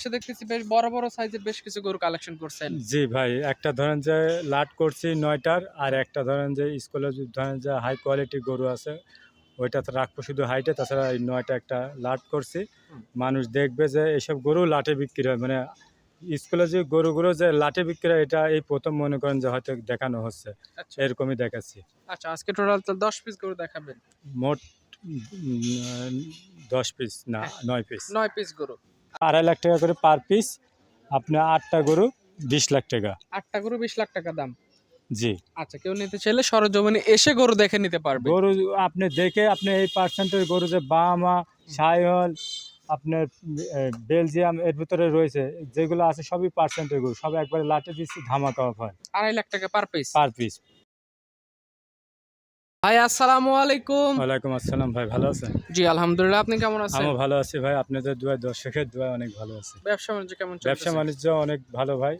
পাশে দেখতেছি বেশ বড় বড় সাইজের বেশ কিছু গরু কালেকশন করছেন। জি ভাই একটা ধরেন যে লাট করছি নয়টার আর একটা ধরেন যে স্কুলে ধরেন যে হাই কোয়ালিটি গরু আছে ওইটা তো রাখব শুধু হাইটে তাছাড়া এই নয়টা একটা লাট করছি। মানুষ দেখবে যে এইসব গরু লাটে বিক্রি হয় মানে স্কুলে যে গরুগুলো যে লাটে বিক্রি হয় এটা এই প্রথম মনে করেন যে হয়তো দেখানো হচ্ছে আচ্ছা। এরকমই দেখাচ্ছি। আচ্ছা আজকে টোটাল তো দশ পিস গরু দেখাবেন? মোট দশ পিস না নয় পিস নয় পিস গরু। আড়াই লাখ টাকা করে পার পিস আপনার আটটা গরু বিশ লাখ টাকা। আটটা গরু বিশ লাখ টাকা দাম? জি। আচ্ছা কেউ নিতে চাইলে সরজমিনে এসে গরু দেখে নিতে পারবে। গরু আপনি দেখে আপনি এই পার্সেন্টের গরু যে বামা সাইহল আপনার বেলজিয়াম এর ভিতরে রয়েছে যেগুলো আছে সবই পার্সেন্টের গরু সব একবারে লাটে দিচ্ছি ধামাকা অফার আড়াই লাখ টাকা পার পিস পার পিস ভাই আসসালামু আলাইকুম। ওয়ালাইকুম আসসালাম ভাই ভালো আছেন? জি আলহামদুলিল্লাহ আপনি কেমন আছেন? আমিও ভালো আছি ভাই আপনাদের দর্শকের অনেক ভালো আছে। ব্যবসা বাণিজ্য কেমন চলছে ব্যবসা বাণিজ্য অনেক ভালো ভাই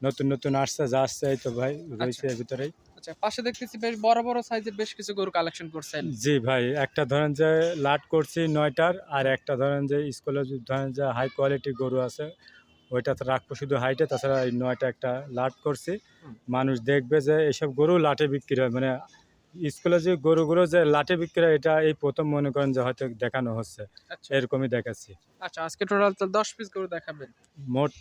নতুন নতুন আসছে যা আসছে এই তো ভাই রয়েছে এর ভিতরেই। আচ্ছা পাশে দেখতেছি বেশ বড় বড় সাইজের বেশ কিছু গরু কালেকশন করছেন। জি ভাই একটা ধরেন যে লাট করছি নয়টার আর একটা ধরেন যে স্কুলে ধরেন যে হাই কোয়ালিটি গরু আছে ওইটা তো রাখব শুধু হাইটে তাছাড়া এই নয়টা একটা লাট করছি। মানুষ দেখবে যে এইসব গরু লাটে বিক্রি হয় মানে স্কুলে যে গরুগুলো যে লাটে বিক্রি এটা এই প্রথম মনে করেন যে হয়তো দেখানো হচ্ছে। আচ্ছা। এরকমই দেখাচ্ছি। আচ্ছা আজকে টোটাল তো দশ পিস গরু দেখাবেন? মোট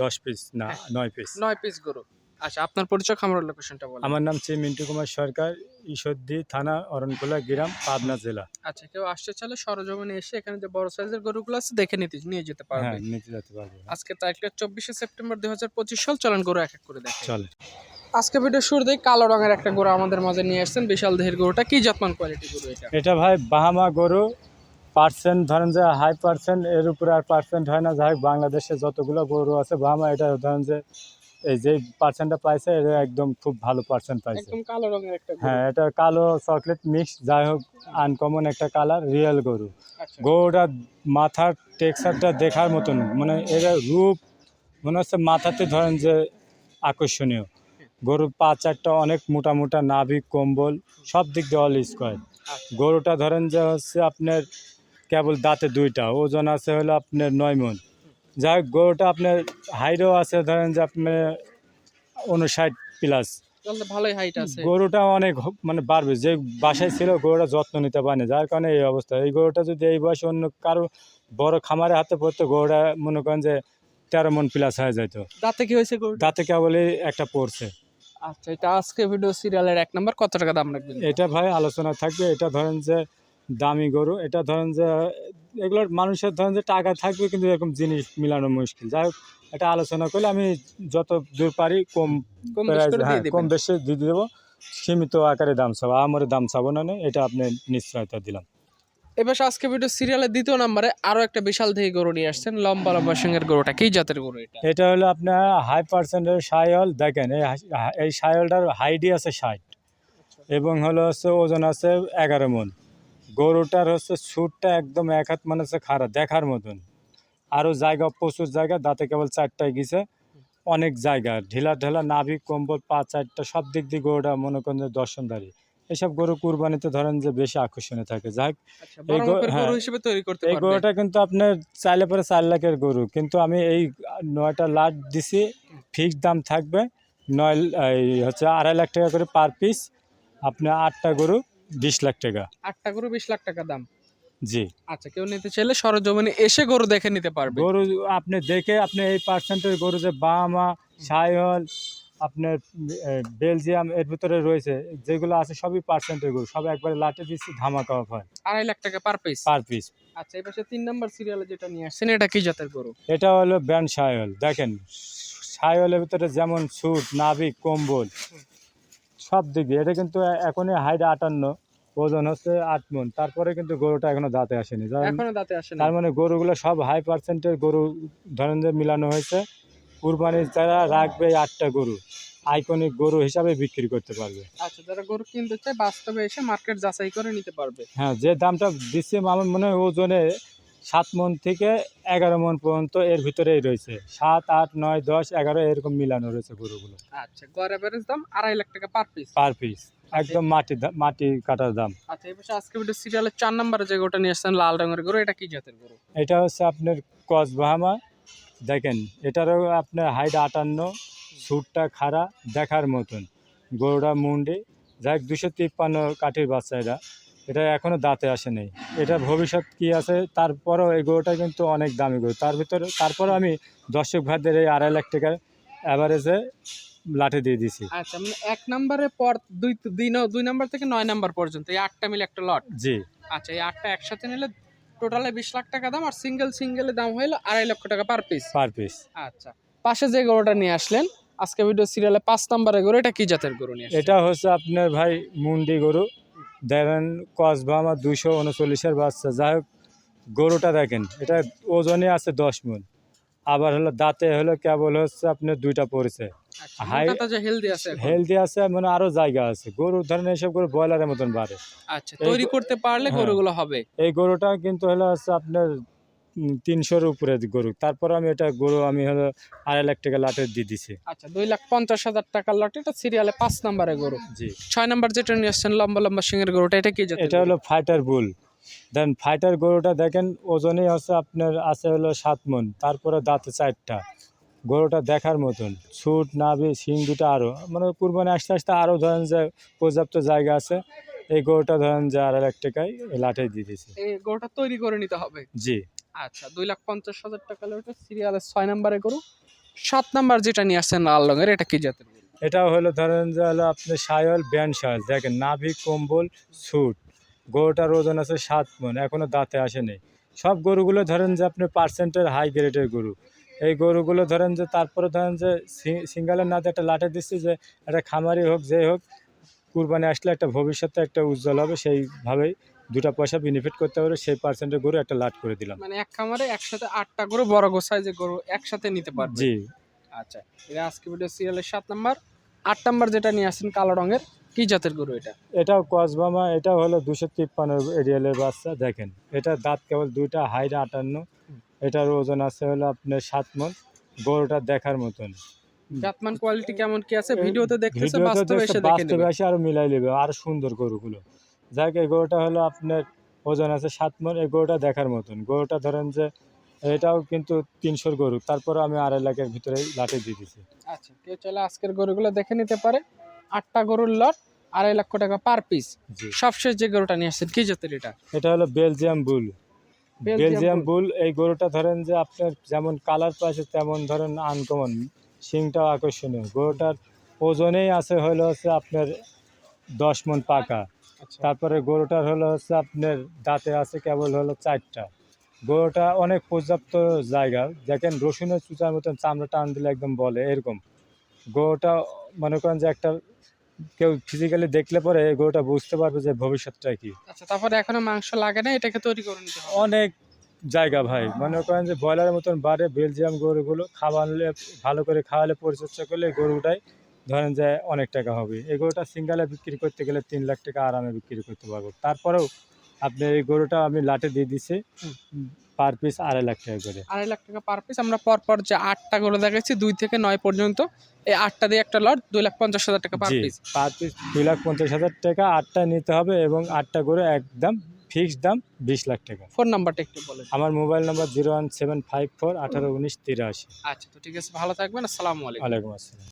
দশ পিস না হ্যাঁ। নয় পিস নয় পিস গরু। আচ্ছা আপনার পরিচয় খামারের লোকেশনটা বলেন। আমার নাম শ্রী মিন্টু কুমার সরকার ঈশ্বরদী থানা অরণকুলা গ্রাম পাবনা জেলা। আচ্ছা কেউ আসতে চাইলে সরজমিনে এসে এখানে যে বড় সাইজের গরুগুলো আছে দেখে নিতে নিয়ে যেতে পারবে হ্যাঁ নিতে যেতে পারবে। আজকে তারিখটা চব্বিশে সেপ্টেম্বর দুই হাজার পঁচিশ সাল চলেন গরু এক এক করে দেখে। চলে আজকে ভিডিও শুরুতেই কালো রঙের একটা গরু আমাদের মাঝে নিয়ে আসছেন। বিশাল দেহের গরুটা। কি জাতমান কোয়ালিটি গরু এটা? এটা ভাই বাহামা গরু। পার্সেন্ট ধরেন যে হাই পার্সেন্ট এর উপরে আর পার্সেন্ট হয় না। যাই হোক বাংলাদেশে যতগুলো গরু আছে বাহামা এটা ধরেন যে এই যে পার্সেন্টটা পাইছে এটা একদম খুব ভালো পার্সেন্ট পাইছে। একদম কালো রঙের একটা হ্যাঁ এটা কালো চকলেট মিক্স যাই হোক আনকমন একটা কালার রিয়েল গরু। গরুটা মাথার টেক্সচারটা দেখার মতন মানে এর রূপ মনে হচ্ছে মাথাতে ধরেন যে আকর্ষণীয়। গরুর পা চারটা অনেক মোটা মোটা নাভি কম্বল সব দিক দিয়ে অল স্কোয়ার। গরুটা ধরেন যে হচ্ছে আপনার কেবল দাঁতে দুইটা ওজন আছে হলো আপনার নয় মন। যাই হোক গরুটা আপনার হাইটও আছে ধরেন যে আপনার উনষাট প্লাস ভালোই হাইট আছে। গরুটা অনেক মানে বাড়বে যে বাসায় ছিল গরুটা যত্ন নিতে পারেনি যার কারণে এই অবস্থা। এই গরুটা যদি এই বয়সে অন্য কারও বড় খামারে হাতে পড়তো গরুটা মনে করেন যে তেরো মন প্লাস হয়ে যেত দাঁতে কি হয়েছে গরু দাঁতে কেবলই একটা পড়ছে। আচ্ছা এটা আজকে ভিডিও সিরিয়ালের এক নাম্বার কত টাকা দাম রাখবেন? এটা ভাই আলোচনা থাকবে এটা ধরেন যে দামি গরু এটা ধরেন যে এগুলোর মানুষের ধরেন যে টাকা থাকবে কিন্তু এরকম জিনিস মিলানো মুশকিল। যাই হোক এটা আলোচনা করলে আমি যত দূর পারি কম কম হ্যাঁ দিয়ে কম বেশি দিয়ে দেবো। সীমিত আকারে দাম চাবো আমার দাম চাবো না নে, এটা আপনি নিশ্চয়তা দিলাম। এবার আজকে ভিডিও সিরিয়ালের দ্বিতীয় নাম্বারে আরও একটা বিশাল থেকে গরু নিয়ে আসছেন, লম্বা লম্বা সঙ্গের গরুটা। কি জাতের গরু এটা? এটা হলো আপনার হাই পার্সেন্টের সায়ল দেখেন, এই সায়লটার হাইটই আছে ষাট এবং হলো হচ্ছে ওজন আছে এগারো মন। গরুটার হচ্ছে সুটটা একদম এক হাত মানে হচ্ছে খারাপ দেখার মতন। আরও জায়গা, প্রচুর জায়গা, দাঁতে কেবল চারটায় গেছে। অনেক জায়গা, ঢিলা ঢেলা, নাভি, কম্বল, পা চারটা, সব দিক দিয়ে গরুটা মনে করেন দর্শনদারি। এসব গরু কুরবানিতে ধরেন যে বেশি আকর্ষণীয় থাকে। যাই আচ্ছা এই হ্যাঁ। গরু হিসেবে তৈরি করতে এই গরুটা কিন্তু আপনার চাইলে পরে চার লাখের গরু। কিন্তু আমি এই নয়টা লাট দিছি ফিক্সড দাম থাকবে নয় হচ্ছে আড়াই লাখ টাকা করে পার পিস আপনার আটটা গরু বিশ লাখ টাকা। আটটা গরু বিশ লাখ টাকা দাম? জি। আচ্ছা কেউ নিতে চাইলে সরজমিনে এসে গরু দেখে নিতে পারবে। গরু আপনি দেখে আপনি এই পার্সেন্টের গরু যে বামা সাইহল আপনার বেলজিয়াম এর ভিতরে রয়েছে যেগুলো আছে সবই পার্সেন্টের গরু সব একবারে লাটে দিচ্ছি ধামাকা অফার আড়াই লাখ টাকা পার পিস পার পিস আচ্ছা এই পাশে তিন নাম্বার সিরিয়ালে যেটা নিয়ে আসছেন এটা কি জাতের গরু? এটা হলো ব্যান্ড সায়ল দেখেন সায়লের ভিতরে যেমন স্যুট নাবিক কম্বল সব দিকে এটা কিন্তু এখনই হাইট আটান্ন ওজন হচ্ছে আট মন তারপরে কিন্তু গরুটা এখনও দাঁতে আসেনি। এখনও দাঁতে আসে না তার মানে গরুগুলো সব হাই পার্সেন্টের গরু ধরেন যে মিলানো হয়েছে। কুরবানির যারা রাখবে আটটা গরু আইকনিক গরু হিসাবে বিক্রি করতে পারবে। আচ্ছা যারা গরু কিনতে চায় বাস্তবে এসে মার্কেট যাচাই করে নিতে পারবে। হ্যাঁ যে দামটা দিচ্ছে আমার মনে হয় ওজনে সাত মন থেকে এগারো মন পর্যন্ত এর ভিতরেই রয়েছে। সাত আট নয় দশ এগারো এরকম মিলানো রয়েছে গরুগুলো। আচ্ছা গড় অ্যাভারেজ দাম আড়াই লাখ টাকা পার পিস পার পিস একদম মাটি দা- মাটি কাটার দাম। আচ্ছা এই পাশে আজকে ভিডিও সিরিয়ালের চার নম্বরে যে গরুটা নিয়ে আসছেন লাল রঙের গরু এটা কি জাতের গরু? এটা হচ্ছে আপনার কসবাহামা দেখেন এটারও আপনার হাইট আটান্ন সুটটা খাড়া দেখার মতন। গরুটা মুন্ডি যাই হোক দুশো তিপ্পান্ন কাঠির বাচ্চা এটা। এটা এখনও দাঁতে আসে নেই। এটা ভবিষ্যৎ কি আছে তারপরেও এই গরুটা কিন্তু অনেক দামি গরু। তার ভিতরে তারপরেও আমি দর্শক ভাইদের এই আড়াই লাখ টাকার অ্যাভারেজে লাঠি দিয়ে দিছি আচ্ছা মানে এক নম্বরে পর দুই দুই দুই নম্বর থেকে নয় নম্বর পর্যন্ত এই আটটা মিলে একটা লট জি। আচ্ছা এই আটটা একসাথে নিলে টোটালে বিশ লাখ টাকা দাম আর সিঙ্গেল সিঙ্গেলের দাম হইল আড়াই লক্ষ টাকা পার পিস পার পিস আচ্ছা পাশে যে গরুটা নিয়ে আসলেন আজকে ভিডিও সিরিয়ালে পাঁচ নম্বরের গরু এটা কি জাতের গরু নিয়ে এটা হচ্ছে আপনার ভাই মুন্ডি গরু। দেখেন কসবা আমার দুশো উনচল্লিশের বাচ্চা। যাই হোক গরুটা দেখেন এটা ওজনে আছে দশ মন। আবার হলো দাঁতে হলো কেবল হচ্ছে আপনার দুইটা পড়েছে হেলদি আছে আছে মানে আরও জায়গা আছে। গরু ধরেন এইসব গরু ব্রয়লারের মতন বাড়ে। আচ্ছা তৈরি করতে পারলে হ্যাঁ। গরুগুলো হবে? এই গরুটা কিন্তু হলো হচ্ছে আপনার তিনশোর উপরে গরু। তারপর আমি এটা গরু আমি হলো আড়াই লাখ টাকা দিয়ে দিছি। আচ্ছা দুই লাখ পঞ্চাশ হাজার টাকার লট এটা সিরিয়ালে পাঁচ নম্বরের গরু। জি। ছয় নম্বর যেটা নিয়ে আসছেন লম্বা লম্বা সিংহের গরুটা এটা কি এটা হলো ফাইটার বুল দেন ফাইটার গরুটা দেখেন ওজনেই হচ্ছে আপনার আছে হলো সাত মন তারপরে দাঁতে চারটা। গরুটা দেখার মতন। ছুট নাভি শিং দুটো আরও মানে কুরবানি আসতে আসতে আরও ধরেন যে পর্যাপ্ত জায়গা আছে। এই গরুটা ধরেন যে আড়াই লাখ টাকায় লাঠে দিয়ে দিয়েছে। এই গরুটা তৈরি করে নিতে হবে? জি। আচ্ছা দুই লাখ পঞ্চাশ হাজার টাকা ওটা সিরিয়ালের ছয় নম্বরের গরু। সাত নাম্বার যেটা নিয়ে আসছেন লাল রঙের এটা কি জাতের এটা হলো ধরেন যে হলো আপনি সায়ল ব্যান সায়ল দেখেন নাভি কম্বল ছুট। গরুটার ওজন আছে সাত মন এখনও দাঁতে আসেনি। সব গরুগুলো ধরেন যে আপনি পার্সেন্টের হাই গ্রেডের গরু। এই গরুগুলো ধরেন যে তারপরে ধরেন যে সিঙ্গালের নাতে একটা লাঠে দিচ্ছি যে একটা খামারি হোক যে হোক কুরবানি আসলে একটা ভবিষ্যতে একটা উজ্জ্বল হবে সেইভাবেই দুটা পয়সা বেনিফিট করতে পারে সেই পার্সেন্টের গরু একটা লাট করে দিলাম। মানে এক খামারে একসাথে আটটা গরু বড় গো যে গরু একসাথে নিতে পারবে। জি। আচ্ছা এটা আজকে ভিডিও সিরিয়ালের সাত নাম্বার। আট নাম্বার যেটা নিয়ে আসছেন কালো রঙের কি জাতের গরু এটা? এটাও কসবামা এটাও হলো দুশো তিপ্পান্ন এরিয়ালের বাচ্চা দেখেন। এটা দাঁত কেবল দুইটা হাইট আটান্ন। এটার ওজন আছে হলো আপনার সাত মন গরুটা দেখার মতন। জাতমান কোয়ালিটি কেমন কি আছে? ভিডিওতে দেখতেছে বাস্তবে এসে দেখে বাস্তবে এসে আরও মিলাই নেবে আরও সুন্দর গরুগুলো। যাক এই গরুটা হলো আপনার ওজন আছে সাত মন এই গরুটা দেখার মতন। গরুটা ধরেন যে এটাও কিন্তু তিনশোর গরু তারপরে আমি আড়াই লাখের ভিতরে লাঠি দিয়ে দিছি। আচ্ছা কেউ চাইলে আজকের গরুগুলো দেখে নিতে পারে। আটটা গরুর লট আড়াই লক্ষ টাকা পার পিস। সবশেষ যে গরুটা নিয়ে আসছেন কি জাতের এটা? এটা হলো বেলজিয়াম বুল। বেলজিয়াম বুল। এই গরুটা ধরেন যে আপনার যেমন কালার পাশে তেমন ধরেন আনকমন শিংটাও আকর্ষণীয়। গরুটার ওজনেই আছে হলো হচ্ছে আপনার দশ মন পাকা। আচ্ছা। তারপরে গরুটার হলো হচ্ছে আপনার দাঁতে আছে কেবল হলো চারটা। গরুটা অনেক পর্যাপ্ত জায়গা দেখেন রসুনের চুচার মতন চামড়া টান দিলে একদম বলে এরকম। গরুটা মনে করেন যে একটা কেউ ফিজিক্যালি দেখলে পরে এই গরুটা বুঝতে পারবে যে ভবিষ্যৎটা কি। আচ্ছা তারপরে এখনও মাংস লাগে না এটাকে তৈরি করে নিতে হবে। অনেক জায়গা ভাই মনে করেন যে ব্রয়লারের মতন বাড়ে বেলজিয়াম গরুগুলো খাওয়ালে ভালো করে খাওয়ালে পরিচর্যা করলে গরুটাই ধরেন যে অনেক টাকা হবে। এই গরুটা সিঙ্গালে বিক্রি করতে গেলে তিন লাখ টাকা আরামে বিক্রি করতে পারব। তারপরেও আপনি এই গরুটা আমি লাটে দিয়ে দিছি পার পিস আড়াই লাখ টাকা করে। আড়াই লাখ টাকা পার পিস। আমরা পর পর যে আটটা গরু দেখাচ্ছি দুই থেকে নয় পর্যন্ত এই আটটা দিয়ে একটা লট দুই লাখ পঞ্চাশ হাজার টাকা পার পিস। পার পিস দুই লাখ পঞ্চাশ হাজার টাকা আটটা নিতে হবে এবং আটটা করে একদম ফিক্সড দাম বিশ লাখ টাকা। ফোন নাম্বারটা একটু বলেন আমার mobile number zero one seven five four আঠারো উনিশ তিরাশি। আচ্ছা তো ঠিক আছে ভালো থাকবেন আসসালামু আলাইকুম। ওয়ালাইকুম আসসালাম।